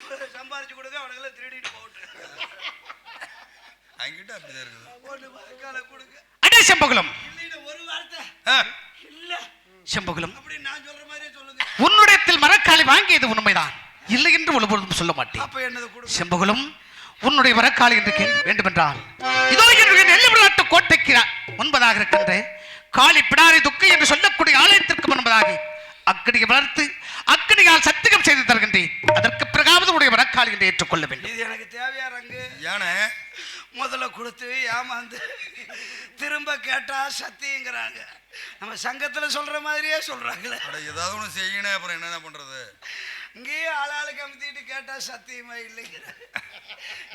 சம்பாரிச்சு கொடுங்க அவனுங்களை திருடிட்டு போட்டு. அங்கிட்ட அப்படிதான் இருக்குது. மரக்கால கொடுங்க அடே செம்பகுலம் இல்லைன்னு ஒரு வார்த்தை. இல்ல. செம்பகுலம் அப்படி நான் சொல்ற மாதிரியே சொல்லுங்க. உன்னுடையத்தில் மரக்காலை வாங்கியது உண்மைதான். இல்லை என்று ஒருபொழுதும் சொல்ல மாட்டேன். அப்ப என்னது கொடுங்க. செம்பகுலம் உன்னுடைய வரக்காலை என்று கேள்வி வேண்டுமென்றால் இதோ என்னுடைய நெல்லி விளையாட்டு கோட்டைக்கு முன்பதாக இருக்கின்ற காளி பிடாரி துக்கை என்று சொல்லக்கூடிய ஆலயத்திற்கு முன்பதாக அக்கடியை வளர்த்து அக்கடியால் சத்தியம் செய்து தருகின்றேன். அதற்கு வரக்காலை என்று ஏற்றுக்கொள்ள வேண்டும் இது எனக்கு தேவையா ரங்கு யானை முதல்ல கொடுத்து ஏமாந்து திரும்ப கேட்டா சத்திங்கிறாங்க நம்ம சங்கத்துல சொல்ற மாதிரியே சொல்றாங்களே. அட ஏதாவது ஒன்று செய்யணும் அப்புறம் என்னென்ன பண்றது? இங்கேயே ஆளாளுக்கு அமுத்திட்டு கேட்டா சத்தியமா இல்லைங்கிற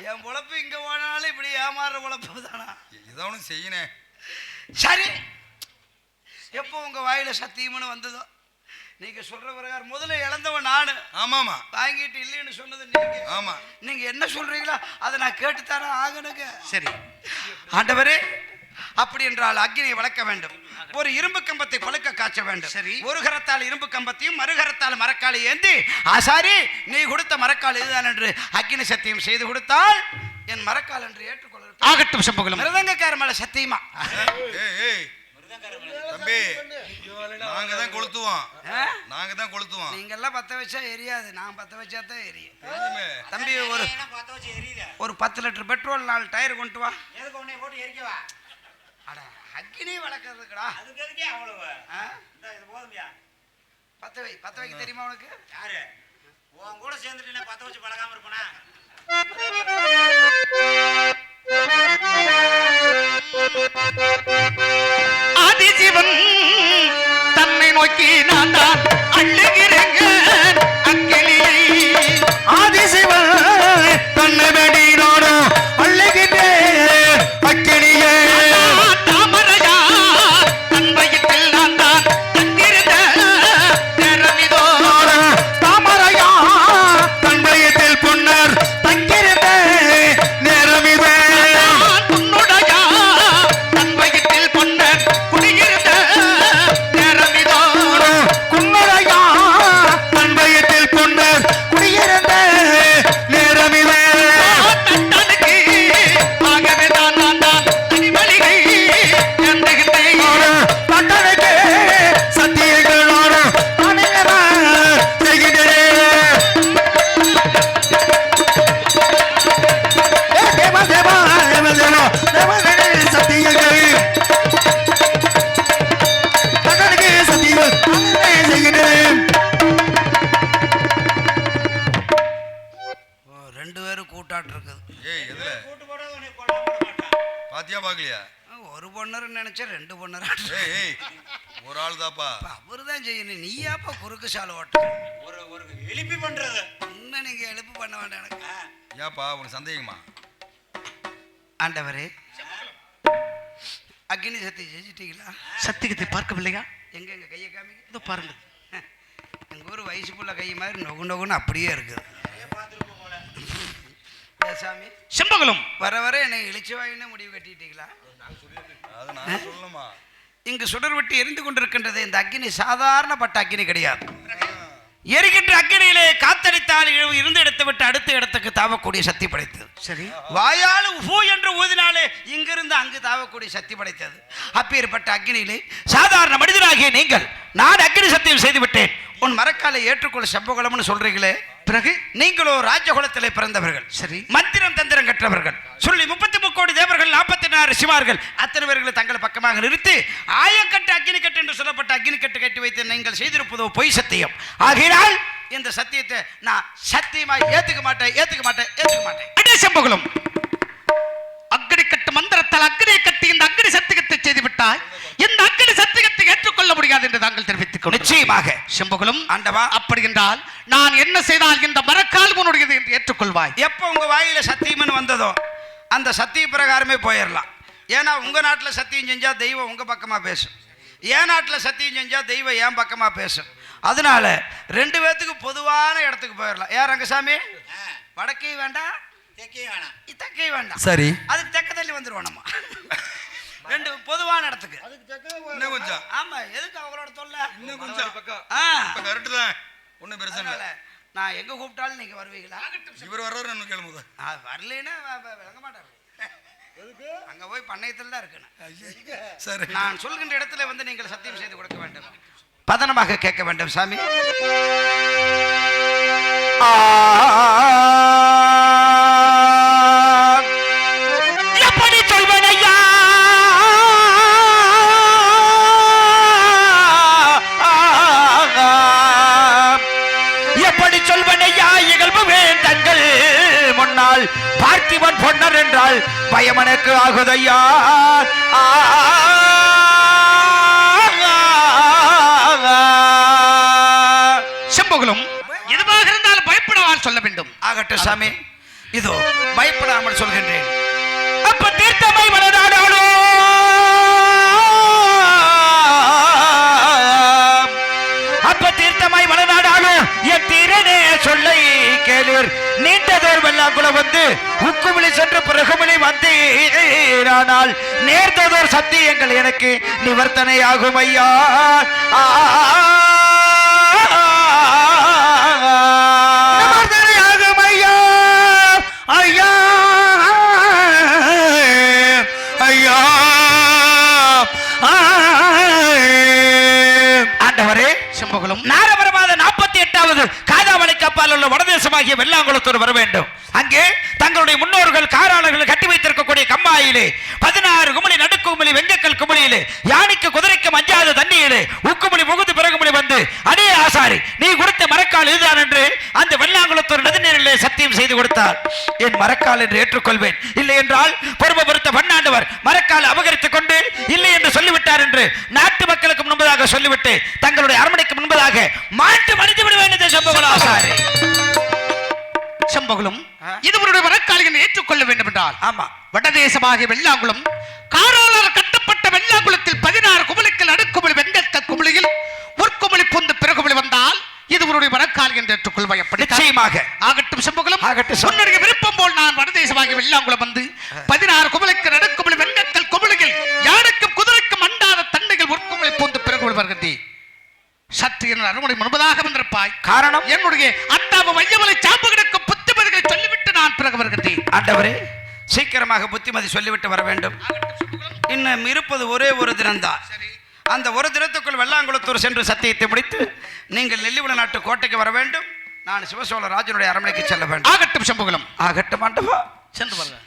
என் பொழப்பு இங்க போனாலும் இப்படி ஏமாறுற பொழப்பு தானா? ஏதாவது ஒன்று செய்யணும் சரி. எப்போ உங்க வாயில சத்தியம்னு வந்ததோ? நீங்க சொல்ற பிரகாரம் முதல்ல இழந்தவன் நானு. ஆமாமா. வாங்கிட்டு இல்லைன்னு சொன்னது நீங்க. ஆமா. நீங்க என்ன சொல்றீங்களோ அதை நான் கேட்டுத்தானே ஆகணுங்க. சரி. ஆண்டவரே அப்படி என்றால் அக்னியை வளர்க்க வேண்டும். ஒரு இரும்பு கம்பத்தை கொழுக்க காய்ச்ச வேண்டும். சரி. ஒரு கரத்தால் இரும்பு கம்பத்தையும் மறுகரத்தால் மரக்காலை ஏந்தி ஆசாரி நீ கொடுத்த மரக்கால் இதுதான் என்று அக்னி சத்தியம் செய்து கொடுத்தால் என் மரக்கால் என்று ஏற்றுக்கொள்ள ஆகட்டும் செம்பகுலம் மிருதங்கக்கார மேல சத்தியமா? தம்பி நாங்க தான் கொளுத்துவோம்? நாங்க தான் கொளுத்துவோம். நீங்கெல்லாம் பத்த வச்சா எரியாது. நான் பத்த வச்சா தான் எரியும். தெரியுமே. தம்பி ஒரு ஒரு பத்து லிட்டர் பெட்ரோல் நாலு டயர் கொண்டு வா. எதுக்கு உன்னை போட்டு எரிக்கவா அட அக்னி வளர்க்கறதுக்குடா. அதுக்கு எதுக்கே அவ்வளவு? இது போதுமையா. பத்த வை பத்த வைக்க தெரியுமா உனக்கு? யாரு? உன் கூட சேர்ந்துட்டு நான் பத்த வச்சு பழகாம இருப்பனா? ஆதிசிவன் நோக்கி நான் தான் பாத்தியா பாக்கலையா ஒரு பொண்ணர் நினைச்சா ரெண்டு பொண்ணர். ஒரு ஆள் தாப்பா அவரு தான் செய்யணும். நீயாப்பா குறுக்கு சாலை ஓட்ட ஒரு ஒரு எழுப்பி பண்றது. இன்னும் நீங்க எழுப்பு பண்ண வேண்டாம் எனக்கு. ஏப்பா உனக்கு சந்தேகமா? ஆண்டவரே. அக்னி சத்தி செஞ்சிட்டீங்களா? சத்தியத்தை பார்க்கவில்லையா? எங்க எங்க கையை காமிங்க. இதோ பாருங்க. எங்க ஊர் வயசு புள்ள கை மாதிரி நொகு நொகுன்னு அப்படியே இருக்குது. சாமி செம்பகுலம். வர வர என்னை இழிச்சு வாயின்னு முடிவு கட்டிட்டீங்களா? இங்கு சுடர் விட்டு எரிந்து கொண்டிருக்கின்றது இந்த அக்னி சாதாரணப்பட்ட அக்னி கிடையாது. எரிகின்ற அக்னியிலே காத்தடித்தால் இருந்த இடத்தை விட்டு அடுத்த இடத்துக்கு தாவக்கூடிய சக்தி படைத்தது. சரி. வாயால் ஹூ என்று ஊதினாலே இங்கிருந்து அங்கு தாவக்கூடிய சக்தி படைத்தது. அப்பேற்பட்ட அக்னியிலே சாதாரண மனிதனாகிய நீங்கள் நான் அக்னி சத்தியம் செய்து விட்டேன். உன் மரக்காலை ஏற்றுக்கொள்ள செம்பகுலம்னு சொல்றீங்களே. பிறகு? நீங்களோ ராஜகுலத்திலே பிறந்தவர்கள். சரி. மந்திரம் தந்திரம் கற்றவர்கள். சொல்லி முப்பத்தி முக்கோடி தேவர்கள் நாற்பத்தி நாறு சிவார்கள். அத்தனை பேர்களை தங்கள் பக்கமாக நிறுத்தி ஆயக்கட்டு அக்னி கட்டு என்று சொல்லப்பட்ட அக்னி கட்டு கட்டி வைத்து நீங்கள் செய்திருப்பதோ பொய் சத்தியம். ஆகையினால் இந்த சத்தியத்தை நான் சத்தியமா ஏத்துக்க மாட்டேன் ஏத்துக்க மாட்டேன் ஏத்துக்க மாட்டேன். அடே செம்பகுலம்! அக்னி கட்டு மந்திரத்தால் அக்னியை கட்டி இந்த அக்னி சத்தியத்தை செய்து விட்டாய் இந்த அக்னி சத்தியத்தை ஏற்றுக்கொள்ள முடியாது என்று தாங்கள் தெரிவித்துக் நிச்சயமாக. செம்பகுலம் ஆண்டவா. அப்படி என்றால் நான் என்ன செய்தால் இந்த மரக்கால் உன்னுடையது என்று ஏற்றுக்கொள்வாய்? எப்போ உங்க வாயில சத்தியம்னு வந்ததோ அந்த சத்திய பிரகாரமே போயிடலாம் ஏன்னா உங்க நாட்டுல சத்தியம் செஞ்சா தெய்வம் உங்க பக்கமா பேசும். என் நாட்டுல சத்தியம் செஞ்சா தெய்வம் என் பக்கமா பேசும். அதனால ரெண்டு பேர்த்துக்கு பொதுவான இடத்துக்கு போயிடலாம் ஏன் ரங்கசாமி? வடக்கே வேண்டாம். தெக்கே வேணாம். தெற்கே வேண்டாம். சரி. அதுக்கு தெக்க தள்ளி வந்துருவோம் நம்ம. ரெண்டு பொதுவான இடத்துக்கு. இன்னும் கொஞ்சம். ஆமா எதுக்கு அவங்களோட தொல்லை? இன்னும் கொஞ்சம். ஆ. இப்ப கரெக்டு தான் ஒன்றும் பிரச்சனை இல்லை நான் எங்க கூப்பிட்டாலும் நீங்க வருவீங்களா? இவர் வர்றவர் என்ன கேளுமுத ஆ, வரலைன்னா விளங்க மாட்டாரு. அங்க போய் பண்ணையத்தில் தான் இருக்கணும். சரி. நான் சொல்கின்ற இடத்துல வந்து நீங்கள் சத்தியம் செய்து கொடுக்க வேண்டும். பதனமாக கேட்க வேண்டும் சாமி. எப்படி பயம் எனக்கு ஆகுதையா செம்புகளும் எதுவாக இருந்தாலும் பயப்படவால் சொல்ல வேண்டும் ஆகட்டும் சாமி இதோ பயப்படாமல் சொல்கின்றேன் அப்ப தீர்த்தமை வளராடாளோ கேளீர் நீண்டதோர் வெள்ளாங்குள வந்து உக்குமிழி சென்று பிறகுமிழி வந்தீரானால் நேர்ந்ததோர் சத்தியங்கள் எனக்கு நிவர்த்தனை ஆகும் ஐயா ஆண்டவரே செம்புகளும் நாரபரமாத நாற்பத்தி எட்டாவது உள்ள வடதேசமாகிய வெள்ளாங்குளத்தோடு வர வேண்டும். அங்கே தங்களுடைய முன்னோர்கள் காராளர்கள் கட்டி வைத்திருக்கக்கூடிய கம்மாயிலே பதினாறு குமளி நடுக்குமளி வெங்கக்கல் குமிழியிலே யானைக்கு குதிரைக்கு மஞ்சாத தண்ணியிலே உக்குமளி முகுந்து பிறகுமொழி வந்து அடே ஆசாரி நீ கொடுத்த மரக்கால் இதுதான் என்று அந்த வெள்ளாங்குளத்தோடு நதிநீரிலே சத்தியம் செய்து கொடுத்தார். என் மரக்கால் என்று ஏற்றுக்கொள்வேன். இல்லை என்றால் பொறுமை பொறுத்த பன்னாண்டவர் மரக்கால் அபகரித்துக் கொண்டு இல்லை என்று சொல்லிவிட்டார் என்று நாட்டு மக்களுக்கு முன்பதாக சொல்லிவிட்டு தங்களுடைய அரண்மனைக்கு முன்பதாக மாட்டு மனித விடுவேன் என்று சம்பவம் ஆசாரி. ஆ? இதுவருடைய வரக்காலிகள் ஏற்றுக்கொள்ள வேண்டும் என்றால் ஆமா. வடதேசமாகிய வெள்ளாங்குளம் காராளர் கட்டப்பட்ட வெள்ளாங்குளத்தில் பதினாறு குமளிகள் நடுக்குமளி வெங்கத்த குமளியில் உட்குமளி பொந்து பிறகுமளி வந்தால் இது உன்னுடைய வரக்கால் என்று ஏற்றுக்கொள்வாய் அப்படி நிச்சயமாக. ஆகட்டும் செம்புகளும் ஆகட்டும் செம்பு- உன்னுடைய விருப்பம் போல் நான் வடதேசமாகிய வெள்ளாங்குளம் வந்து பதினாறு குமளிக்கு நடுக்குமளி வெங்கத்தல் குமளிகள் யாருக்கும் குதிரைக்கும் அண்டாத தண்டைகள் உட்குமளி பொந்து பிறகுமளி வருகின்றேன் சற்று என் அருமனை முன்பதாக வந்திருப்பாய். காரணம்? என்னுடைய அத்தாவு சாம்புகளுக்கு புத்திமதிகளை சொல்லிவிட்டு நான் வருகின்றேன் ஆண்டவரே சீக்கிரமாக புத்திமதி சொல்லிவிட்டு வர வேண்டும். இன்னும் இருப்பது ஒரே ஒரு தினம்தான். அந்த ஒரு தினத்துக்குள் வெள்ளாங்குளத்தூர் சென்று சத்தியத்தை முடித்து நீங்கள் நெல்லிவள நாட்டு கோட்டைக்கு வர வேண்டும். நான் சிவசோழ ராஜனுடைய அரண்மனைக்கு செல்ல வேண்டும். ஆகட்டும் சம்புகளும் ஆகட்டும் ஆண்டவா. சென்று வருங்க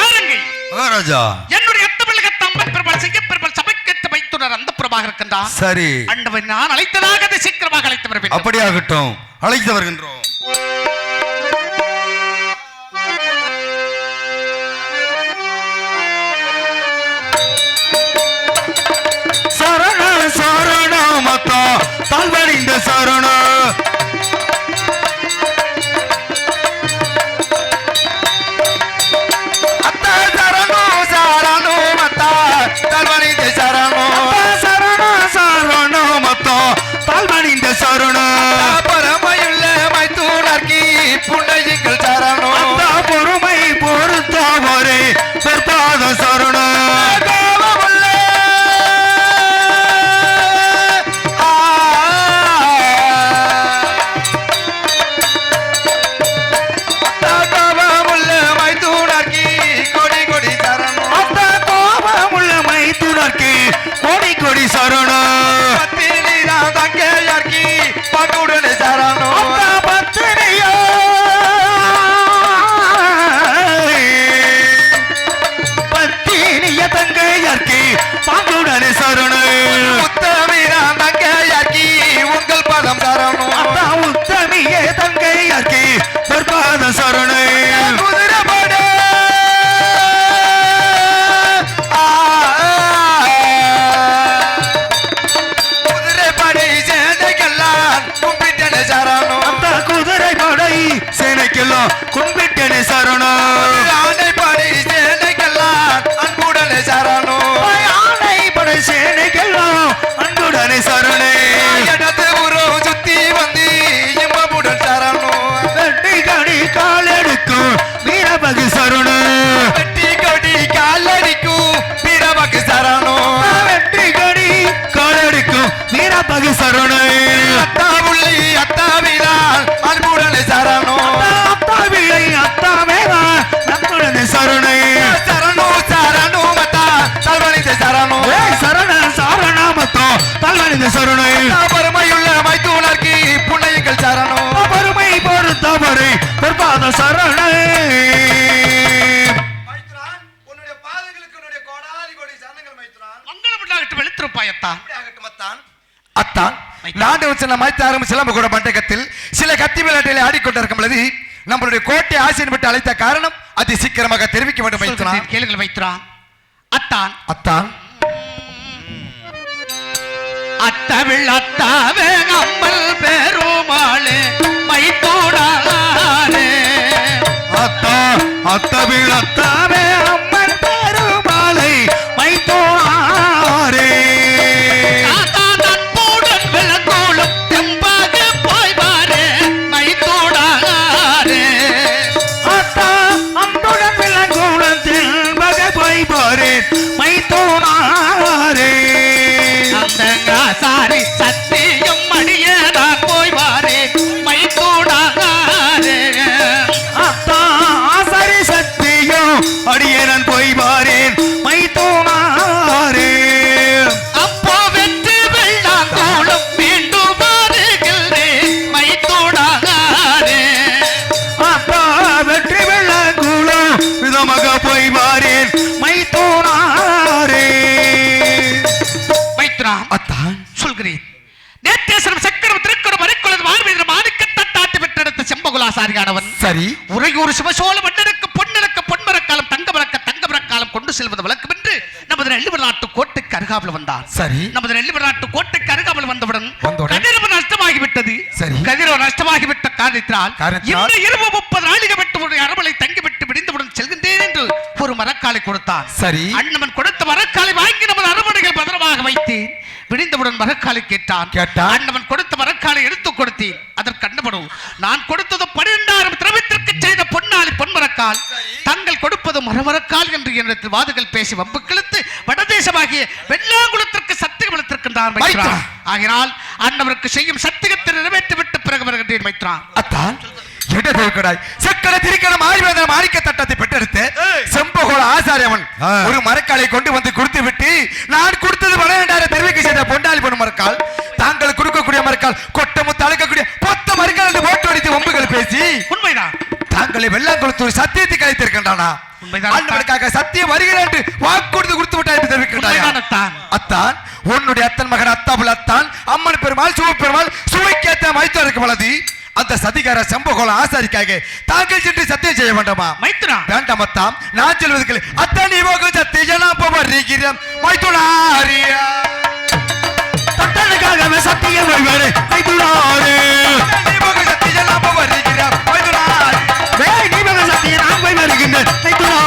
யாருங்க மகாராஜா. என்னுடைய அத்தமிழக தம்பன் பெருமாள் செய்யப்பெருமாள் சபைக்கத்து வைத்துனர் அந்த புறமாக இருக்கின்றான் சரி. அண்டவன் நான் அழைத்ததாக சீக்கிரமாக அழைத்து வர வேண்டும் அப்படியாகட்டும். அழைத்து வருகின்றோம். சரண மத்தா தாழ்வடைந்த சரண. மைத்தாரும் சிலம்பு கூட மண்டகத்தில் சில கத்தி விளையாட்டிலே ஆடிக்கொண்டிருக்கும் பொழுது நம்மளுடைய கோட்டை ஆசிரியர் விட்டு அழைத்த காரணம் அதி சீக்கிரமாக தெரிவிக்க வேண்டும் கேளுங்கள் மைத்ரா அத்தான். அத்தான். அத்தவிழ் அத்தாவே அம்மல் பெருமாளே மைத்தோடாரே அத்தா அத்தவிழ் அத்தாவே அடியேனன் போய் பாரேன் மைத்தோனாரே. அப்போ வெற்றி வெள்ளாங்கோளும் மீண்டும் வருகின்றேன். மைத்தோடாரே அத்தா வெற்றி வெள்ளக்குளம் விதமாக போய் பாரேன் மைத்தோனாரே. மைத்ரா அத்தான் சொல்கிறேன். நேத்தேஸ்வரம் சக்கரம் திருக்குறம் வரைக்குள்ளது மார்பீதம் மாணிக்கத்தாட்டி பெற்றெடுத்த செம்பகுலாசாரியானவன். சரி. உறையூர் சிவசோழ மன்னருக்கு கொண்டு செல்வது வழக்கம் என்று நமது நெல்லிவர் நாட்டு கோட்டைக்கு அருகாமல் வந்தான் சரி நமது நெல்லிவர் நாட்டு கோட்டைக்கு அருகாமல் வந்தவுடன்? கதிரவன் நஷ்டமாகிவிட்டது சரி. கதிரவன் நஷ்டமாகிவிட்ட காரணத்தினால்? இந்த இரவு முப்பது நாளிகை விட்டு ஒரு அரவலை தங்கிவிட்டு விடிந்தவுடன் செல்கின்றேன் என்று ஒரு மரக்காலை கொடுத்தான் சரி. அண்ணவன் கொடுத்த மரக்காலை வாங்கி நமது அரவணைகள் பத்திரமாக வைத்தேன் விடிந்தவுடன் மரக்காலை கேட்டான் கேட்டான். அண்ணவன் கொடுத்த மரக்காலை எடுத்துக் கொடுத்தேன் அதற்கு அண்ணவனும் நான் கொடுத்தது பன்னிரெண்டாயிரம் திரவியத்திற்கு செய்த பொன்னாளி பொன்மரக்கால் தங்கள் கொடுப்பது மரமரக்கால் என்று என்னிடத்தில் வாதுகள் பேசி வம்பு கிழித்து வடதேசமாகிய வெள்ளாங்குளத்திற்கு சத்தியம் மைத்ரா. ஆகினால் அண்ணவருக்கு செய்யும் சத்தியத்தை நிறைவேற்றிவிட்டு பிறகு வருகின்றேன் மைத்ரா. அத்தான் செக்கட திரிக்கணம் ஆயுர்வேத மாணிக்க தட்டத்தை பெற்றெடுத்து செம்பகோள ஆசாரியவன் ஒரு மரக்காலை கொண்டு வந்து கொடுத்து விட்டு நான் ஆண்டவருக்காக சத்தியம் வருகிறேன் என்று வாக்குறுதி கொடுத்து விட்டார் தெரிவிக்கின்றார் அத்தான். உன்னுடைய அத்தான் அம்மன் பெருமாள் சுவை மைத்ரா வேண்டாம்? அத்தாம் நான் சொல்வதற்கு அத்தான் இவோக்கு சத்தியம் வருவாரு மைத்துனாரு சத்தியனா போகிறேன் சத்தியம்